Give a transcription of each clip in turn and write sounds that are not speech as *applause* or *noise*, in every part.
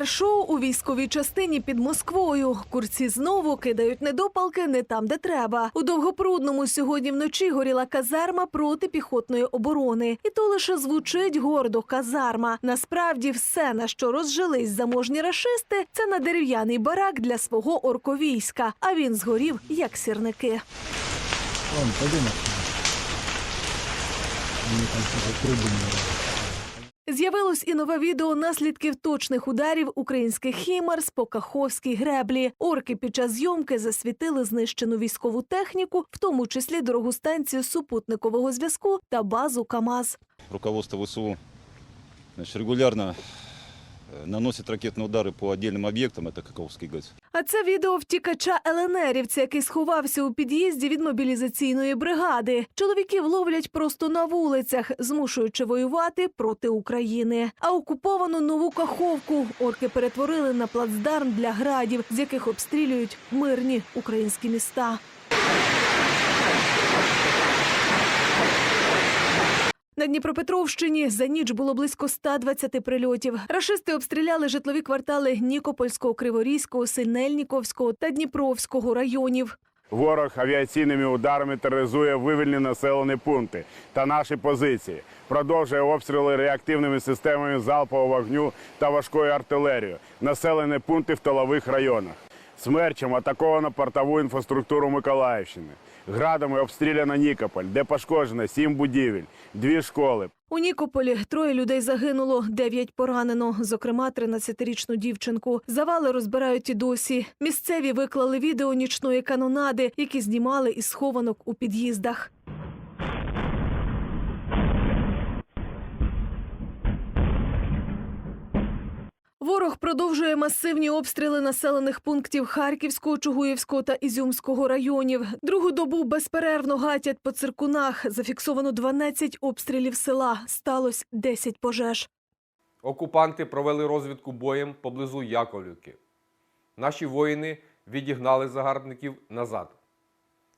ПТР-шоу у військовій частині під Москвою. Курці знову кидають недопалки не там, де треба. У довгопрудному сьогодні вночі горіла казарма протипіхотної оборони. І то лише звучить гордо казарма. Насправді, все, на що розжились заможні рашисти, це на дерев'яний барак для свого орковійська. А він згорів як сірники. Ладно, пойдем отсюда. Они там что-то придумали. З'явилось і нове відео наслідків точних ударів українських хімарс по Каховській греблі. Орки під час зйомки засвітили знищену військову техніку, в тому числі дорогу станцію супутникового зв'язку та базу КАМАЗ. руководство ВСУ значит, регулярно э, наносит ракетные удары по отдельным объектам, это Каковский ГЭС. А це відео втікача ЛНРівця, який сховався у під'їзді від мобілізаційної бригади. Чоловіків ловлять просто на вулицях, змушуючи воювати проти України. А окуповану нову каховку орки перетворили на плацдарм для градів, з яких обстрілюють мирні українські міста. На Дніпропетровщині за ніч було близько 120 прильотів. Рашисти обстріляли житлові квартали Нікопольського, Криворізького, Синельніковського та Дніпровського районів. Ворог авіаційними ударами тероризує вивільні населені пункти та наші позиції. Продовжує обстріли реактивними системами залпового вогню та важкою артилерією. Населені пункти в тилових районах. Смерчем атаковано портову інфраструктуру Миколаївщини. Градами обстріляно Нікополь, де пошкоджено сім будівель, дві школи, У Нікополі троє людей загинуло, дев'ять поранено, зокрема 13-річну дівчинку. Завали розбирають і досі. Місцеві виклали відео нічної канонади, які знімали із схованок у під'їздах. Ворог продовжує масивні обстріли населених пунктів Харківського, Чугуївського та Ізюмського районів. Другу добу безперервно гатять по циркунах. Зафіксовано 12 обстрілів села. Сталося 10 пожеж. Окупанти провели розвідку боєм поблизу Яковлівки. Наші воїни відігнали загарбників назад.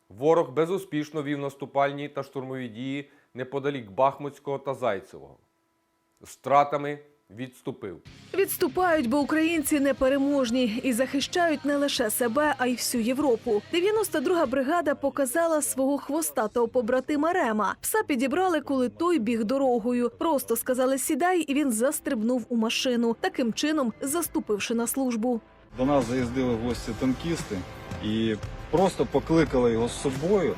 Ворог безуспішно вів наступальні та штурмові дії неподалік Бахмутського та Зайцевого. З втратами відступив. Відступають, бо українці непереможні і захищають не лише себе, а й всю Європу. 92-га бригада показала свого хвостатого побратима Рема. Пса підібрали, коли той біг дорогою. Просто сказали сідай, і він застрибнув у машину, таким чином заступивши на службу. До нас заїздили в гості танкісти і просто покликали його з собою,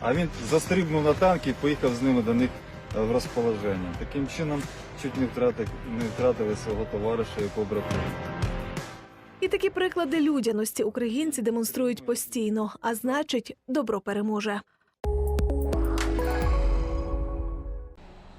а він застрибнув на танк і поїхав з ними до них в розположення. Таким чином чуть не втратили, не втратили свого товариша і побратима. І такі приклади людяності українці демонструють постійно, а значить, добро переможе.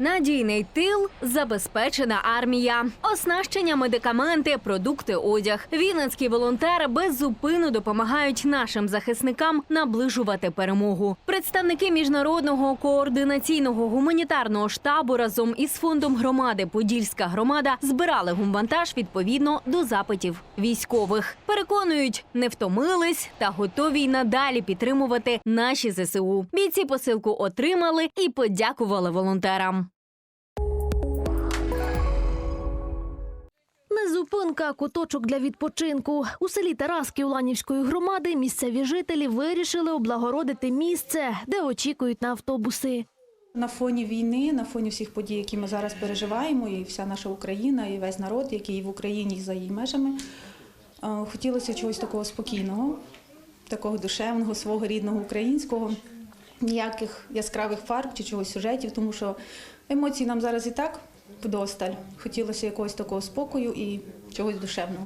Надійний тил, забезпечена армія, оснащення, медикаменти, продукти, одяг. Вінницькі волонтери беззупинно допомагають нашим захисникам наближувати перемогу. Представники міжнародного координаційного гуманітарного штабу разом із фондом громади Подільська громада збирали гумвантаж відповідно до запитів військових. Переконують, не втомились та готові й надалі підтримувати наші ЗСУ. Бійці посилку отримали і подякували волонтерам. Не зупинка, куточок для відпочинку. У селі Тараски Уланівської громади місцеві жителі вирішили облагородити місце, де очікують на автобуси. На фоні війни, на фоні всіх подій, які ми зараз переживаємо, і вся наша Україна, і весь народ, який в Україні і за її межами, е, хотілося чогось такого спокійного, такого душевного, свого рідного українського, ніяких яскравих фарб чи чогось сюжетів, тому що емоцій нам зараз і так вдосталь. Хотілося якогось такого спокою і чогось душевного.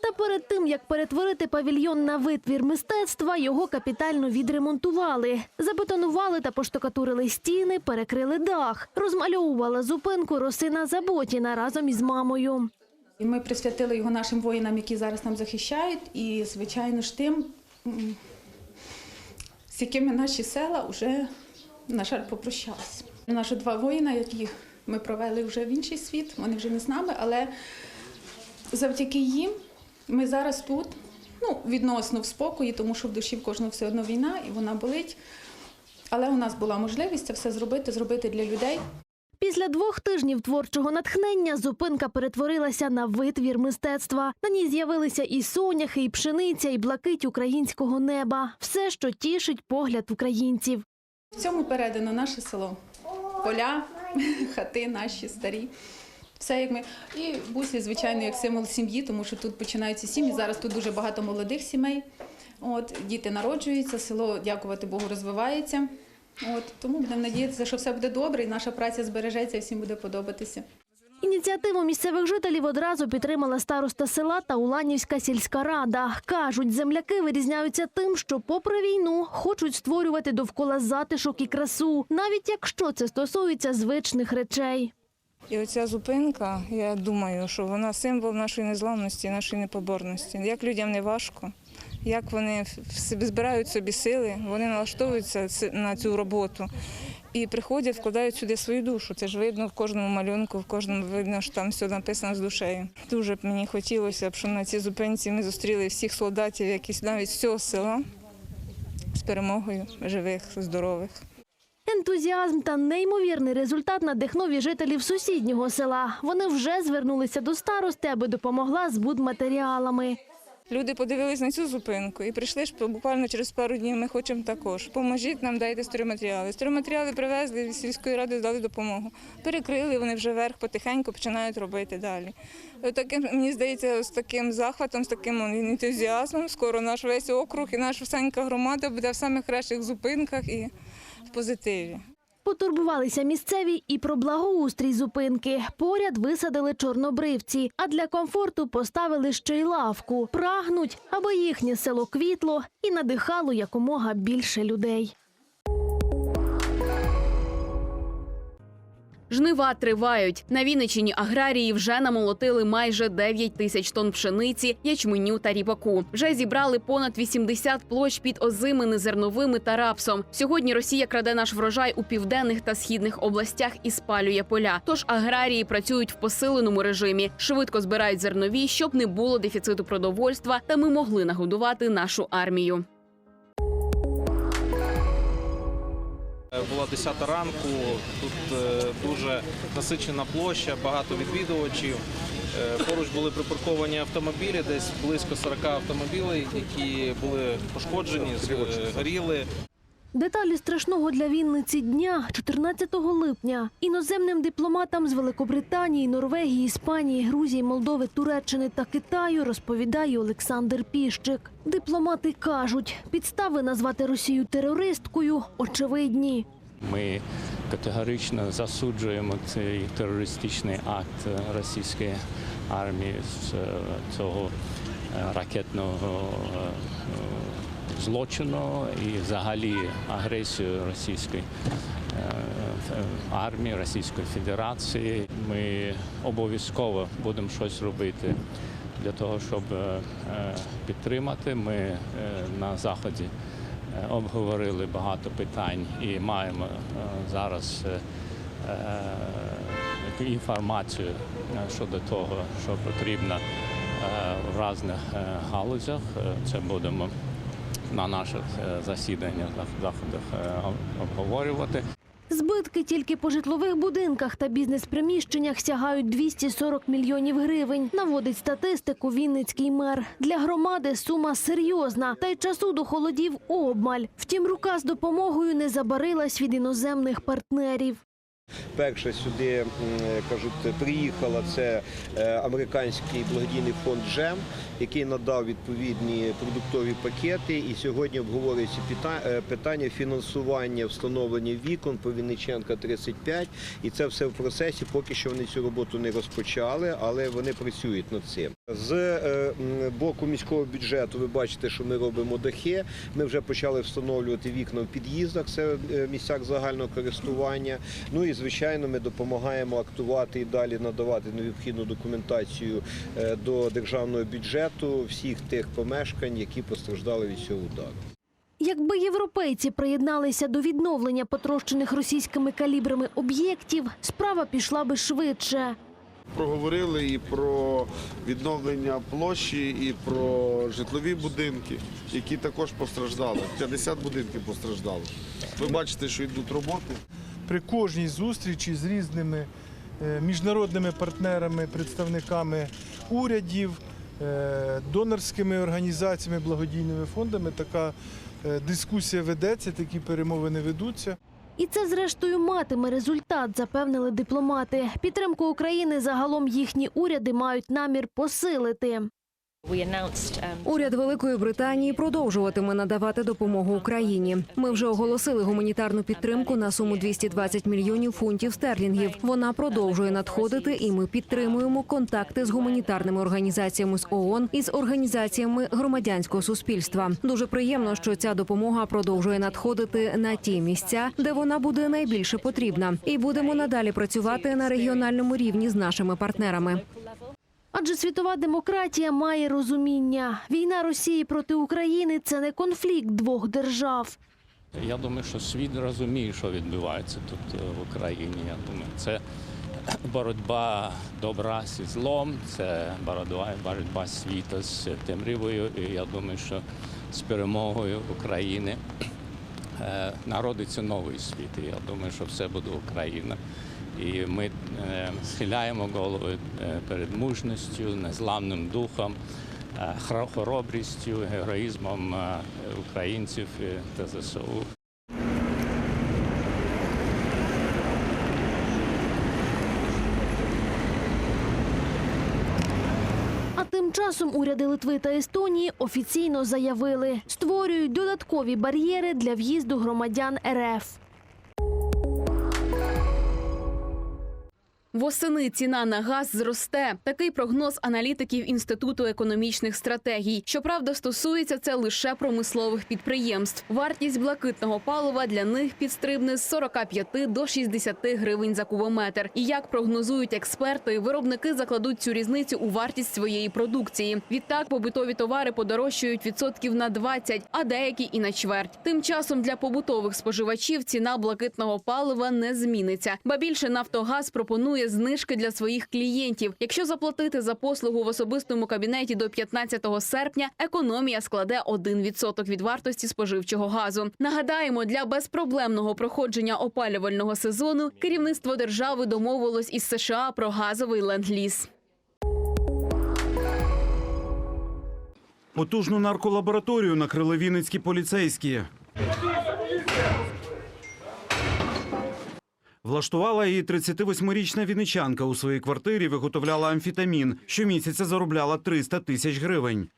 Та перед тим, як перетворити павільйон на витвір мистецтва, його капітально відремонтували. Забетонували та поштукатурили стіни, перекрили дах. Розмальовувала зупинку Росина Заботіна разом із мамою. І ми присвятили його нашим воїнам, які зараз нам захищають, і, звичайно ж, тим, з якими наші села вже, на жаль, попрощалися. Наші два воїна, які ми провели вже в інший світ, вони вже не з нами, але завдяки їм ми зараз тут, ну, відносно в спокої, тому що в душі в кожного все одно війна і вона болить. Але у нас була можливість це все зробити, зробити для людей. Після двох тижнів творчого натхнення зупинка перетворилася на витвір мистецтва. На ній з'явилися і соняхи, і пшениця, і блакить українського неба. Все, що тішить погляд українців. В цьому передано наше село. Поля, *laughs* хати наші старі. Все як ми. І буслі, звичайно, як символ сім'ї, тому що тут починаються сім'ї. Зараз тут дуже багато молодих сімей. От, діти народжуються, село, дякувати Богу, розвивається. От, тому будемо надіятися, що все буде добре, і наша праця збережеться, і всім буде подобатися. Ініціативу місцевих жителів одразу підтримала староста села та Уланівська сільська рада. Кажуть, земляки вирізняються тим, що, попри війну, хочуть створювати довкола затишок і красу, навіть якщо це стосується звичних речей. І оця зупинка, я думаю, що вона символ нашої незламності, нашої непоборності. Як людям не важко, як вони збирають собі сили, вони налаштовуються на цю роботу і приходять, вкладають сюди свою душу. Це ж видно в кожному малюнку, в кожному видно, що там все написано з душею. Дуже б мені хотілося б, щоб на цій зупинці ми зустріли всіх солдатів, які навіть з цього села з перемогою живих, здорових. Ентузіазм та неймовірний результат надихнув і жителів сусіднього села. Вони вже звернулися до старости, аби допомогла з будматеріалами. Люди подивились на цю зупинку і прийшли ж буквально через пару днів. Ми хочемо також. Поможіть нам, дайте стройматеріали. Стройматеріали привезли з сільської ради, дали допомогу. Перекрили вони вже верх, потихеньку починають робити далі. Таким мені здається, з таким захватом, з таким ентузіазмом. Скоро наш весь округ і наша всенька громада буде в самих кращих зупинках і в позитиві. Потурбувалися місцеві і про благоустрій зупинки. Поряд висадили чорнобривці, а для комфорту поставили ще й лавку. Прагнуть, аби їхнє село квітло і надихало якомога більше людей. Жнива тривають. На Вінничині аграрії вже намолотили майже 9 тисяч тонн пшениці, ячменю та ріпаку. Вже зібрали понад 80 площ під озимими, зерновими та рапсом. Сьогодні Росія краде наш врожай у південних та східних областях і спалює поля. Тож аграрії працюють в посиленому режимі, швидко збирають зернові, щоб не було дефіциту продовольства, та ми могли нагодувати нашу армію. Була 10 ранку, тут е, дуже насичена площа, багато відвідувачів. Е, Поруч були припарковані автомобілі, десь близько 40 автомобілів, які були пошкоджені, згоріли. Деталі страшного для Вінниці дня 14 липня іноземним дипломатам з Великобританії, Норвегії, Іспанії, Грузії, Молдови, Туреччини та Китаю розповідає Олександр Піщик. Дипломати кажуть, підстави назвати Росію терористкою очевидні. Ми категорично засуджуємо цей терористичний акт російської армії з е, цього е, ракетного е, злочину і взагалі агресію російської е, армії, Російської Федерації. Ми обов'язково будемо щось робити для того, щоб е, підтримати. Ми е, на заході е, обговорили багато питань і маємо е, зараз е, е, інформацію е, щодо того, що потрібно е, в різних е, галузях. Е, Це будемо на наших е, засіданнях, заходах е, обговорювати. Збитки тільки по житлових будинках та бізнес-приміщеннях сягають 240 мільйонів гривень. Наводить статистику Вінницький мер. Для громади сума серйозна, та й часу до холодів обмаль. Втім, рука з допомогою не забарилась від іноземних партнерів. Перше сюди кажуть, приїхала це е, американський благодійний фонд ЖЕМ, який надав відповідні продуктові пакети. І сьогодні обговорюється е, питання фінансування встановлення вікон по Вінниченка 35. І це все в процесі. Поки що вони цю роботу не розпочали, але вони працюють над цим. З е, боку міського бюджету ви бачите, що ми робимо дахи. Ми вже почали встановлювати вікна в під'їздах, це е, місцях загального користування. Ну і звичайно, ми допомагаємо актувати і далі надавати необхідну документацію до державного бюджету всіх тих помешкань, які постраждали від цього удару. Якби європейці приєдналися до відновлення потрощених російськими калібрами об'єктів, справа пішла би швидше. Проговорили і про відновлення площі, і про житлові будинки, які також постраждали. 50 будинків постраждали. Ви бачите, що йдуть роботи. при кожній зустрічі з різними е, міжнародними партнерами, представниками урядів, донорськими організаціями, благодійними фондами така е, дискусія ведеться, такі перемовини ведуться. І це, зрештою, матиме результат, запевнили дипломати. Підтримку України загалом їхні уряди мають намір посилити. Уряд Великої Британії продовжуватиме надавати допомогу Україні. Ми вже оголосили гуманітарну підтримку на суму 220 мільйонів фунтів стерлінгів. Вона продовжує надходити, і ми підтримуємо контакти з гуманітарними організаціями з ООН і з організаціями громадянського суспільства. Дуже приємно, що ця допомога продовжує надходити на ті місця, де вона буде найбільше потрібна, і будемо надалі працювати на регіональному рівні з нашими партнерами. Адже світова демократія має розуміння. Війна Росії проти України це не конфлікт двох держав. Я думаю, що світ розуміє, що відбувається тут е, в Україні. Я думаю, це *clears throat* боротьба добра зі злом, це боротьба, боротьба світу з темрявою. І я думаю, що з перемогою України *clears throat* е, народиться новий світ. І я думаю, що все буде Україна. І ми е, схиляємо голови е, перед мужністю, незламним духом, е, хоробрістю, героїзмом українців та ЗСУ. Тим часом уряди Литви та Естонії офіційно заявили, створюють додаткові бар'єри для в'їзду громадян РФ. Восени ціна на газ зросте. Такий прогноз аналітиків Інституту економічних стратегій. Щоправда, стосується це лише промислових підприємств. Вартість блакитного палива для них підстрибне з 45 до 60 гривень за кубометр. І як прогнозують експерти, виробники закладуть цю різницю у вартість своєї продукції. Відтак побутові товари подорожчають відсотків на 20, а деякі і на чверть. Тим часом для побутових споживачів ціна блакитного палива не зміниться. Ба більше Нафтогаз пропонує знижки для своїх клієнтів. Якщо заплатити за послугу в особистому кабінеті до 15 серпня, економія складе 1% від вартості споживчого газу. Нагадаємо, для безпроблемного проходження опалювального сезону керівництво держави домовилось із США про газовий ленд-ліз. Потужну нарколабораторію накрили вінницькі поліцейські. Влаштувала її 38-річна віничанка у своїй квартирі, виготовляла амфітамін. Щомісяця заробляла 300 тисяч гривень.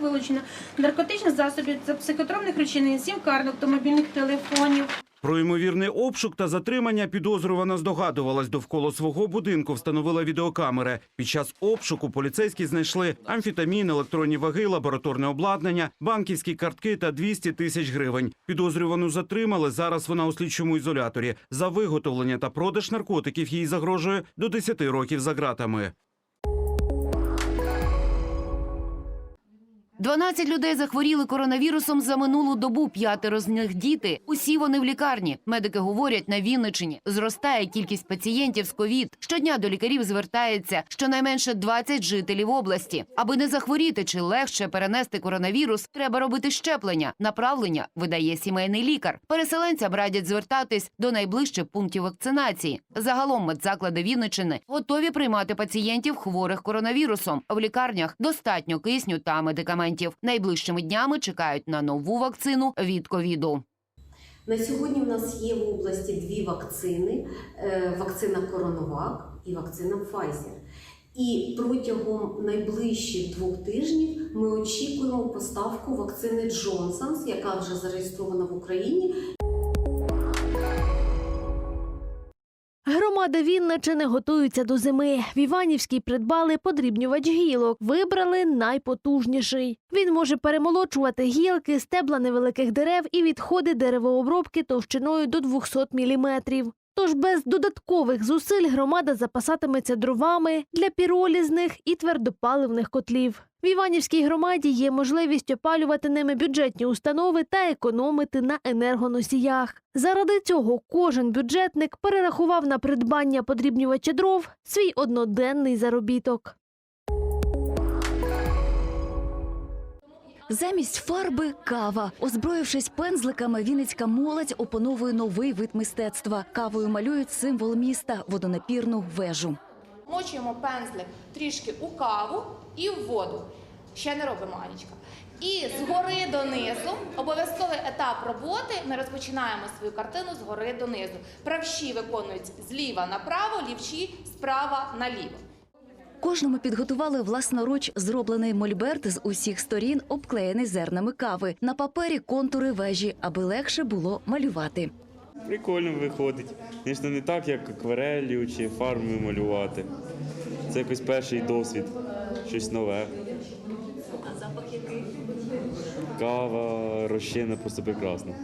Вилучено наркотичних засобів, це психотропних речовин, сім карток, та мобільних телефонів. Про ймовірний обшук та затримання підозрювана здогадувалась. Довкола свого будинку встановила відеокамери. Під час обшуку поліцейські знайшли амфітамін, електронні ваги, лабораторне обладнання, банківські картки та 200 тисяч гривень. Підозрювану затримали. Зараз вона у слідчому ізоляторі. За виготовлення та продаж наркотиків їй загрожує до 10 років за ґратами. 12 людей захворіли коронавірусом за минулу добу. П'ятеро з них діти. Усі вони в лікарні. Медики говорять, на Вінничині зростає кількість пацієнтів з ковід. Щодня до лікарів звертається щонайменше 20 жителів області. Аби не захворіти чи легше перенести коронавірус, треба робити щеплення. Направлення видає сімейний лікар. Переселенцям радять звертатись до найближчих пунктів вакцинації. Загалом медзаклади Вінничини готові приймати пацієнтів хворих коронавірусом. В лікарнях достатньо кисню та медикаментів. Найближчими днями чекають на нову вакцину від ковіду. На сьогодні в нас є в області дві вакцини: Е, вакцина Коронавак і вакцина Pfizer. І протягом найближчих двох тижнів ми очікуємо поставку вакцини Джонсонс, яка вже зареєстрована в Україні. Громада Вінничини готується до зими. В Іванівській придбали подрібнювач гілок. Вибрали найпотужніший. Він може перемолочувати гілки, стебла невеликих дерев і відходи деревообробки товщиною до 200 міліметрів. Тож без додаткових зусиль громада запасатиметься дровами для піролізних і твердопаливних котлів. В Іванівській громаді є можливість опалювати ними бюджетні установи та економити на енергоносіях. Заради цього кожен бюджетник перерахував на придбання подрібнювача дров свій одноденний заробіток. Замість фарби кава. Озброївшись пензликами, вінницька молодь опановує новий вид мистецтва. Кавою малюють символ міста водонапірну вежу. Мочуємо пензлик трішки у каву і в воду. Ще не робимо Анічка. І згори донизу, обов'язковий етап роботи. Ми розпочинаємо свою картину згори донизу. Правші виконують зліва направо, лівші справа наліво. Кожному підготували власноруч зроблений мольберт з усіх сторін, обклеєний зернами кави. На папері контури вежі, аби легше було малювати. Прикольно виходить. Звісно, не так, як акварелью чи фарбою малювати. Це якийсь перший досвід, щось нове. А запах який? Кава, розчина просто прекрасно.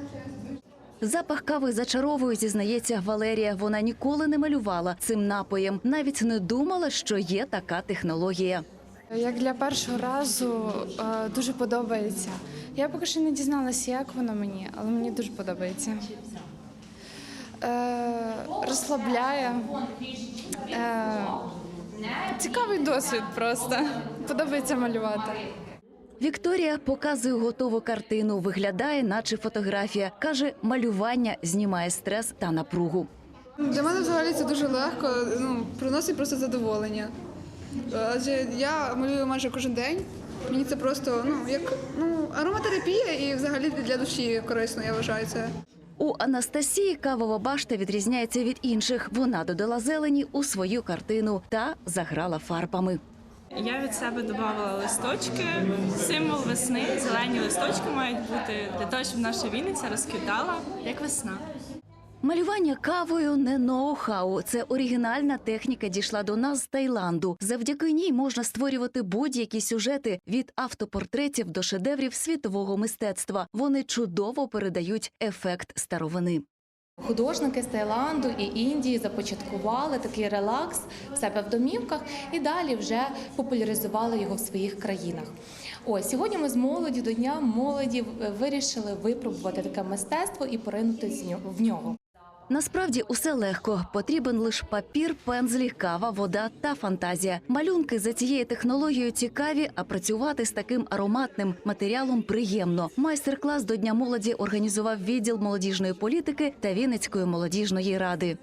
Запах кави зачаровує, зізнається Валерія. Вона ніколи не малювала цим напоєм, навіть не думала, що є така технологія. Як для першого разу е, дуже подобається. Я поки що не дізналася, як воно мені, але мені дуже подобається. Е, розслабляє. Е, цікавий досвід просто. Подобається малювати. Вікторія показує готову картину. Виглядає, наче фотографія. каже, малювання знімає стрес та напругу. Для мене взагалі це дуже легко, ну, приносить просто задоволення. Адже я малюю майже кожен день. Мені це просто ну, як ну, ароматерапія і взагалі для душі корисно, я вважаю це. У Анастасії кавова башта відрізняється від інших. Вона додала зелені у свою картину та заграла фарбами. Я від себе додавала листочки, символ весни. Зелені листочки мають бути для того, щоб наша Вінниця розквітала як весна. Малювання кавою не ноу-хау. Це оригінальна техніка дійшла до нас з Таїланду. Завдяки ній можна створювати будь-які сюжети від автопортретів до шедеврів світового мистецтва. Вони чудово передають ефект старовини. Художники з Таїланду і Індії започаткували такий релакс в себе в домівках і далі вже популяризували його в своїх країнах. Ось сьогодні ми з молоді до дня молоді вирішили випробувати таке мистецтво і поринути в нього. Насправді усе легко. Потрібен лише папір, пензлі, кава, вода та фантазія. Малюнки за цією технологією цікаві, а працювати з таким ароматним матеріалом приємно. Майстер-клас до Дня молоді організував відділ молодіжної політики та Вінницької молодіжної ради.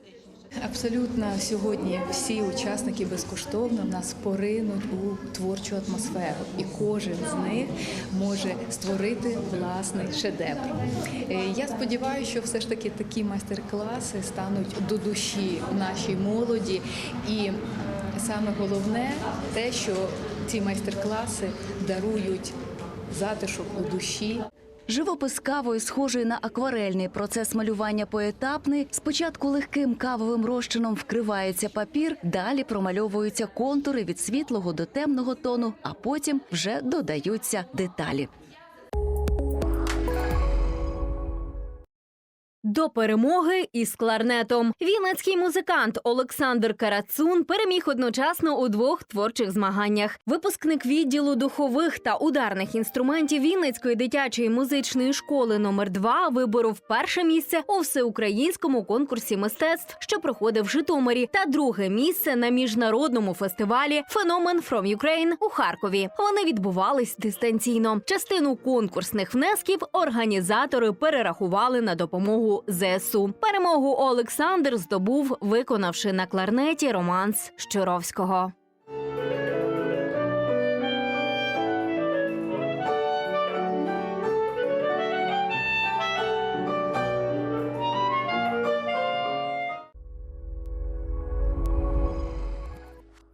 Абсолютно сьогодні всі учасники безкоштовно нас поринуть у творчу атмосферу, і кожен з них може створити власний шедевр. Е, Я сподіваюся, що все ж таки такі майстер-класи стануть до душі нашій молоді, і саме головне те, що ці майстер-класи дарують затишок у душі. Живопис кавою схожий на акварельний процес малювання поетапний. Спочатку легким кавовим розчином вкривається папір, далі промальовуються контури від світлого до темного тону, а потім вже додаються деталі. До перемоги із кларнетом вінницький музикант Олександр Карацун переміг одночасно у двох творчих змаганнях. Випускник відділу духових та ударних інструментів Вінницької дитячої музичної школи номер 2 виборов перше місце у всеукраїнському конкурсі мистецтв, що проходив в Житомирі, та друге місце на міжнародному фестивалі Феномен From Ukraine у Харкові. Вони відбувались дистанційно. Частину конкурсних внесків організатори перерахували на допомогу у ЗСУ. Перемогу Олександр здобув, виконавши на кларнеті романс Щуровського.